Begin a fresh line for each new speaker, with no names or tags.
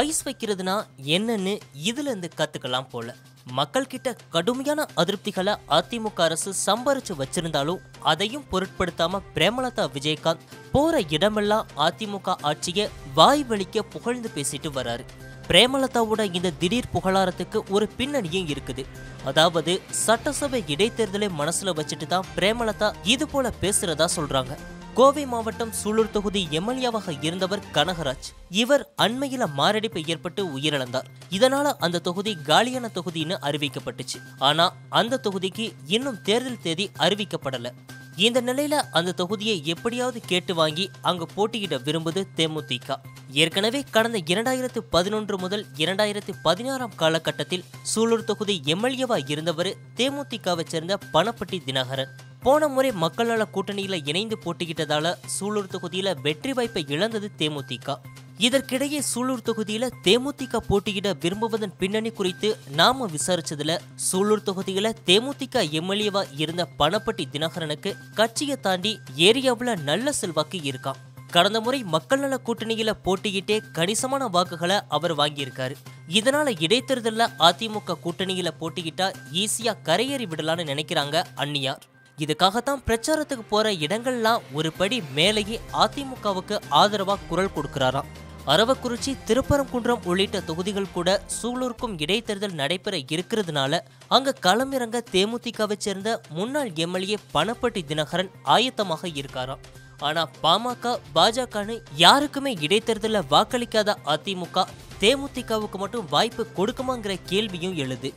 Ice வைக்கிறதுனா என்னன்னு இதுல இருந்து கத்துக்கலாம் போல. மக்கள்கிட்ட கடுமையான அதிருப்திகளை அதிமுக அரசு சம்பாரிச்சு வச்சிருந்தாலும் அதையும் பொருட்படுத்தாம பிரேமலதா விஜயகாந்த் போற இடமெல்லாம் அதிமுக ஆட்சியை வாய் வலிக்க புகழ்ந்து பேசிட்டு வராரு. பிரேமலதாவோட இந்த திடீர் புகழாரத்துக்கு ஒரு பின்னணியும் இருக்குது. அதாவது சட்டசபை இடைத்தேர்தலை மனசுல வச்சுட்டு தான் பிரேமலதா இது போல பேசுறதா சொல்றாங்க. கோவை மாவட்டம் சூலூர் தொகுதி எம்எல்ஏவாக இருந்தவர் கனகராஜ். இவர் அண்மையில மாரடைப்பு ஏற்பட்டு உயிரிழந்தார். இதனால அந்த தொகுதி காலியான தொகுதின்னு அறிவிக்கப்பட்டுச்சு. ஆனா அந்த தொகுதிக்கு இன்னும் தேர்தல் தேதி அறிவிக்கப்படல. இந்த நிலையில அந்த தொகுதியை எப்படியாவது கேட்டு வாங்கி அங்கு போட்டியிட விரும்புது தேமுதிக. ஏற்கனவே கடந்த இரண்டாயிரத்து பதினொன்று முதல் இரண்டாயிரத்து பதினாறாம் காலகட்டத்தில் சூலூர் தொகுதி எம்எல்ஏவா இருந்தவர் தேமுதிகவை சேர்ந்த பணப்பட்டி தினகரன். போன முறை மக்கள் நல கூட்டணியில இணைந்து போட்டியிட்டதால சூலூர் தொகுதியில வெற்றி வாய்ப்பை இழந்தது தேமுதிக. இதற்கிடையே சூலூர் தொகுதியில தேமுதிக போட்டியிட விரும்புவதன் பின்னணி குறித்து நாம விசாரிச்சதுல சூலூர் தொகுதியில தேமுதிக எம்எல்ஏவா இருந்த பணப்பட்டி தினகரனுக்கு கட்சியை தாண்டி ஏரியாவுல நல்ல செல்வாக்கு இருக்கான் கடந்த முறை மக்கள் நல கூட்டணியில போட்டியிட்டே கணிசமான வாக்குகளை அவர் வாங்கியிருக்காரு. இதனால இடைத்தேர்தலில் அதிமுக கூட்டணியில போட்டியிட்டா ஈஸியா கரையேறி விடலான்னு நினைக்கிறாங்க அன்னியார் இதுக்காகத்தான் பிரச்சாரத்துக்கு போற இடங்கள்லாம் ஒரு படி மேலேயே அதிமுகவுக்கு ஆதரவா குரல் கொடுக்கிறாராம். அரவக்குறிச்சி திருப்பரங்குன்றம் உள்ளிட்ட தொகுதிகள் கூட சூலூருக்கும் இடைத்தேர்தல் நடைபெற இருக்கிறதுனால அங்க களமிறங்க தேமுதிகவை சேர்ந்த முன்னாள் எம்எல்ஏ பணப்பட்டி தினகரன் ஆயத்தமாக இருக்காராம். ஆனா பாமக பாஜகன்னு யாருக்குமே இடைத்தேர்தலில் வாக்களிக்காத அதிமுக தேமுதிகவுக்கு மட்டும் வாய்ப்பு கொடுக்குமாங்கிற கேள்வியும் எழுது.